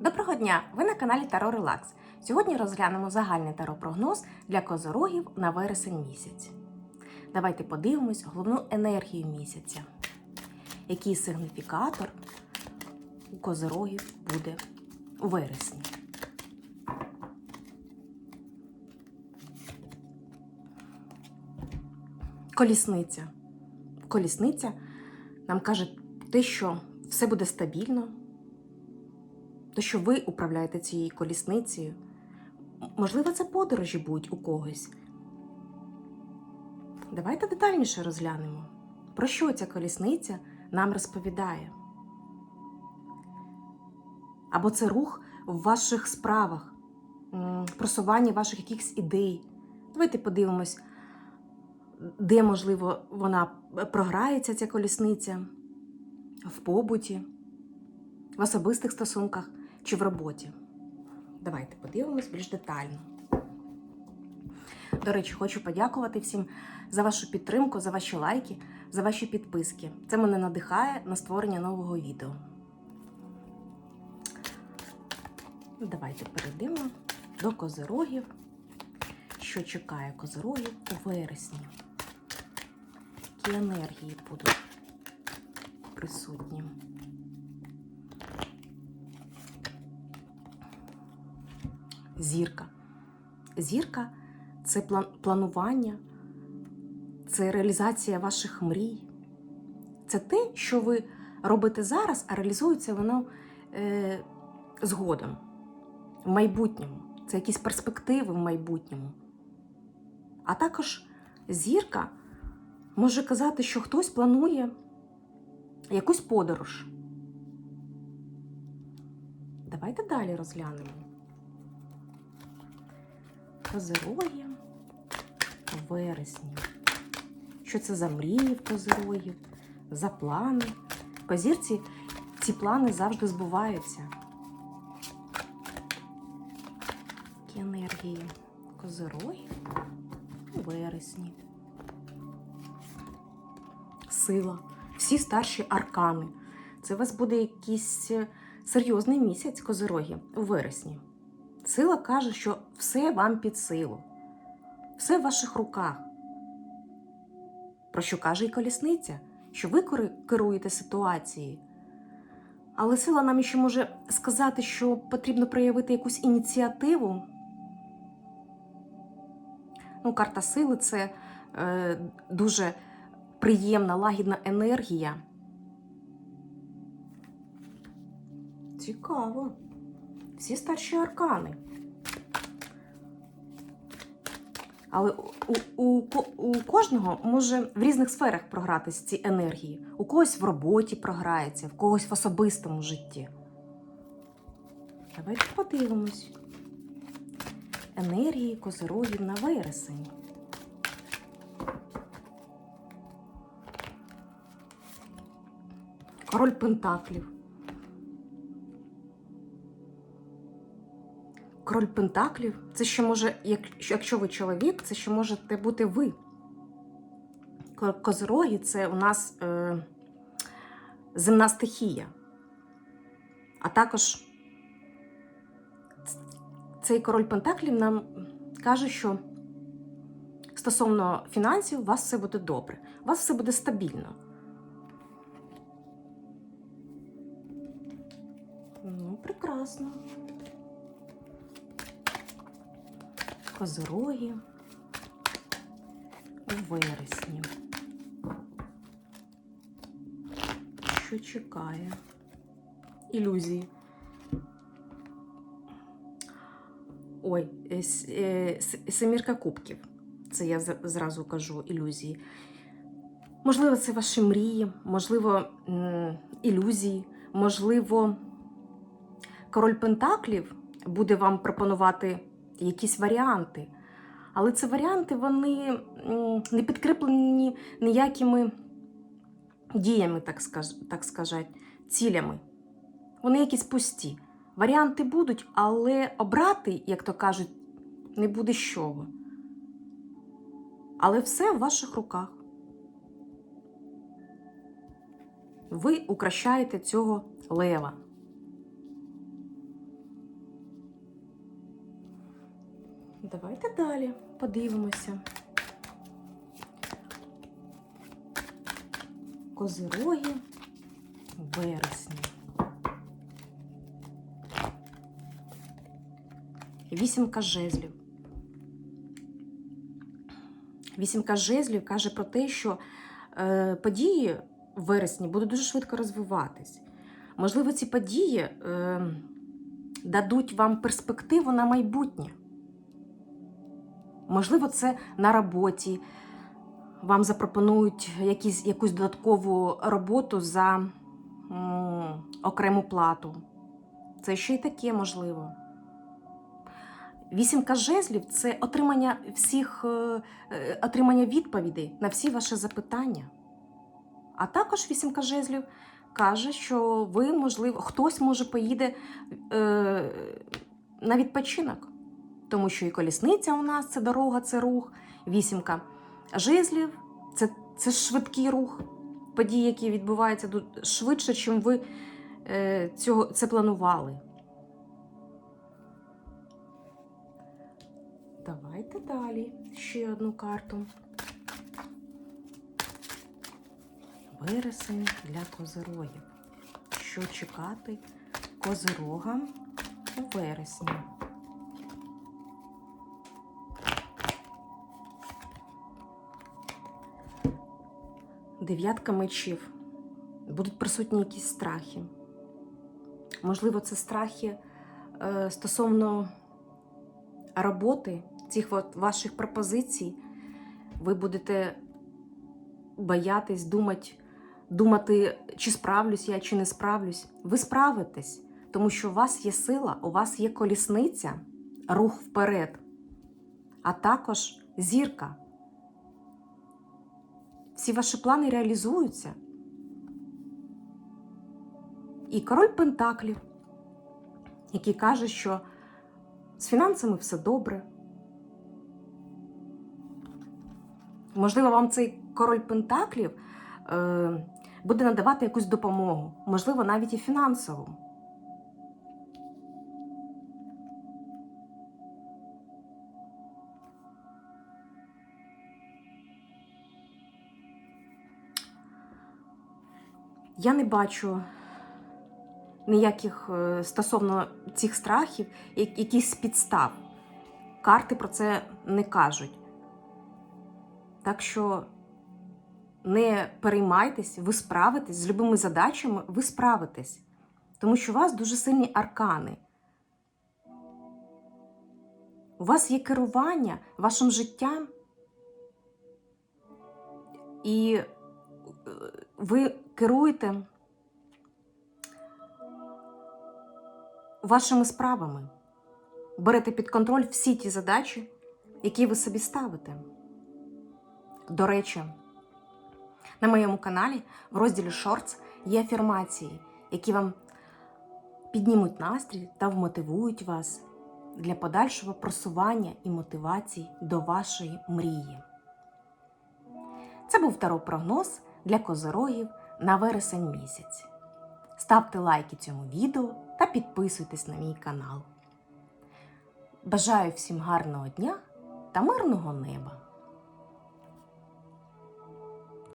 Доброго дня! Ви на каналі Таро Релакс. Сьогодні розглянемо загальний таро-прогноз для козорогів на вересень місяць. Давайте подивимось головну енергію місяця. Який сигніфікатор у козорогів буде у вересні? Колісниця. Колісниця нам каже те, що все буде стабільно, те, що ви управляєте цією колісницею. Можливо, це подорожі будуть у когось. Давайте детальніше розглянемо, про що ця колісниця нам розповідає. Або це рух в ваших справах, просування ваших якихось ідей. Давайте подивимось, де, можливо, вона програється, ця колісниця, в побуті, в особистих стосунках чи в роботі. Давайте подивимось більш детально. До речі, хочу подякувати всім за вашу підтримку, за ваші лайки, за ваші підписки. Це мене надихає на створення нового відео. Давайте перейдемо до козирогів. Що чекає козирогів у вересні? Які енергії будуть присутні? Зірка. Зірка це планування, це реалізація ваших мрій. Це те, що ви робите зараз, а реалізується воно е, згодом, в майбутньому. Це якісь перспективи в майбутньому. А також зірка може казати, що хтось планує якусь подорож. Давайте далі розглянемо. Козироги в вересні. Що це за мрії в козирогів, за плани? По зірці ці плани завжди збуваються. Які енергії козирогів у вересні. Сила. Всі старші аркани. Це у вас буде якийсь е, серйозний місяць козироги у вересні. Сила каже, що все вам під силу, все в ваших руках. Про що каже і колісниця, що ви керуєте ситуацією. Але сила нам ще може сказати, що потрібно проявити якусь ініціативу. Ну, карта сили це е, дуже приємна, лагідна енергія. Цікаво. Всі старші аркани. Але у, у, у кожного може в різних сферах програтися ці енергії. У когось в роботі програється, в когось в особистому житті. Давайте подивимось. Енергії козирогів на вересень. Король Пентаклів. Король Пентаклів це ще може, якщо ви чоловік, це ще можете бути ви. Ко- це у нас е, земна стихія. А також цей король Пентаклів нам каже, що стосовно фінансів у вас все буде добре, у вас все буде стабільно. Ну, прекрасно. Козороги у вересні. Що чекає? Ілюзії. Ой, е, е, семірка кубків. Це я зразу кажу ілюзії. Можливо, це ваші мрії, можливо, ілюзії, можливо, король Пентаклів буде вам пропонувати якісь варіанти. Але ці варіанти вони не підкріплені ніякими діями, так, скаж, так сказати, цілями. Вони якісь пусті. Варіанти будуть, але обрати, як то кажуть, не буде з чого. Але все в ваших руках. Ви укращаєте цього лева. Давайте далі подивимося. Козироги вересні. Вісімка жезлів. Вісімка жезлів каже про те, що е, події в вересні будуть дуже швидко розвиватись. Можливо, ці події е, дадуть вам перспективу на майбутнє. Можливо, це на роботі. Вам запропонують якісь, якусь додаткову роботу за м, окрему плату. Це ще й таке можливо. Вісімка жезлів це отримання всіх е, е, отримання відповідей на всі ваші запитання. А також вісімка жезлів каже, що ви, можливо, хтось може поїде е, на відпочинок, тому що і колісниця у нас це дорога, це рух. Вісімка жезлів це, це швидкий рух, події, які відбуваються тут швидше, чим ви е, цього, це планували. Давайте далі ще одну карту. Вересень для козирогів. Що чекати козирогам у вересні? Дев'ятка мечів. Будуть присутні якісь страхи. Можливо, це страхи е, стосовно роботи цих ваших пропозицій. Ви будете боятись, думати, думати, чи справлюсь я, чи не справлюсь. Ви справитесь, тому що у вас є сила, у вас є колісниця, рух вперед, а також зірка. Всі ваші плани реалізуються. І король Пентаклів, який каже, що з фінансами все добре. Можливо, вам цей король Пентаклів е, буде надавати якусь допомогу, можливо, навіть і фінансову. Я не бачу ніяких е, стосовно цих страхів, я- якихось підстав. Карти про це не кажуть. Так що не переймайтесь, ви справитесь з любими задачами, ви справитесь. Тому що у вас дуже сильні аркани. У вас є керування вашим життям. І ви керуєте вашими справами. Берете під контроль всі ті задачі, які ви собі ставите. До речі, на моєму каналі в розділі Shorts є афірмації, які вам піднімуть настрій та вмотивують вас для подальшого просування і мотивації до вашої мрії. Це був таро-прогноз для козорогів на вересень місяць. Ставте лайки цьому відео та підписуйтесь на мій канал. Бажаю всім гарного дня та мирного неба!